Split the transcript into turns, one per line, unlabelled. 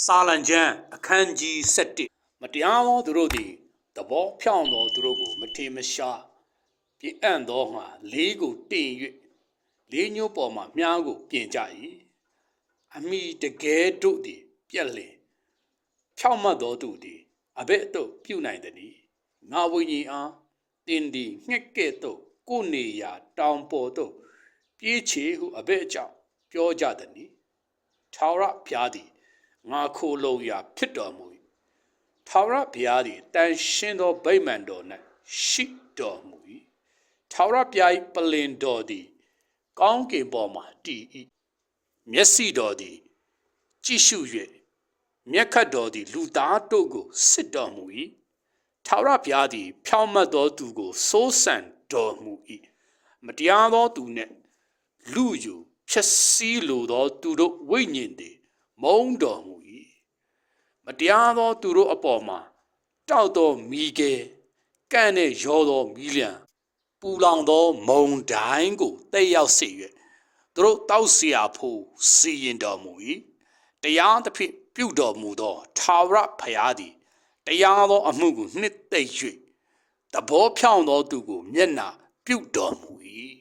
စာလံကျမ်းအခန်းကြီး7မတရားသောသူတို့သည်သဘောဖြောင့်သောသူတို့ကိုမထေမရှားပြည့်အံ့သောငါလေးကိုတင်၍လေးညိုးပေါ်မှမြားကိုပြင်ကြ၏အမိတကယ်တို့သည် ပြက်လင်ဖြောင့်မတ်သောသူသည်အဘဲ့တို့ပြုနိုင်သည်ငါဝိညာဉ်အားတင်သည်ငှက်ကဲ့သို့ကိုယ်နေရာတောင်ပေါ်သို့ပြေးချေဟုအဘဲ့အကြောင်းပြောကြသည်ထာဝရဘုရားသည် ငါခိုလုံရာဖြစ်တော်မူ၏ထာဝရဘုရားသည်တန်ရှင်းသောဗိမာန်တော်၌ရှိတော်မူ၏ထာဝရဘုရား၏ပလင်တော်သည် ကောင်းကင်ပေါ်မှတည်၏မျက်စိတော်သည် ကြည့်ရှု၍မျက်ခတ်တော်သည် လူသားတို့ကိုစစ်တော်မူ၏ထာဝရဘုရားသည် ဖြောင့်မတ်သောသူကိုစိုးစံတော်မူ၏မတရားသောသူနှင့်လူယူဖြစ်စည်းလိုသောသူတို့ဝိညာဉ်သည်မုန်းတော်မူ၏ မတရားသောသူတို့အပေါ်မှာတောက်သောမိခဲကန့်နဲ့ရောသောမိလျံပူလောင်သောမုံတိုင်းကိုတက်ရောက်စေ၍သူတို့တောက်เสียဖို့စီရင်တော်မူ၏တရားသဖြင့်ပြုတော်မူသောထာဝရဘုရားသည်တရားသောအမှုကိုနှစ်သိမ့်၍သဘောဖြောင့်သောသူကိုမျက်နာပြုတော်မူ၏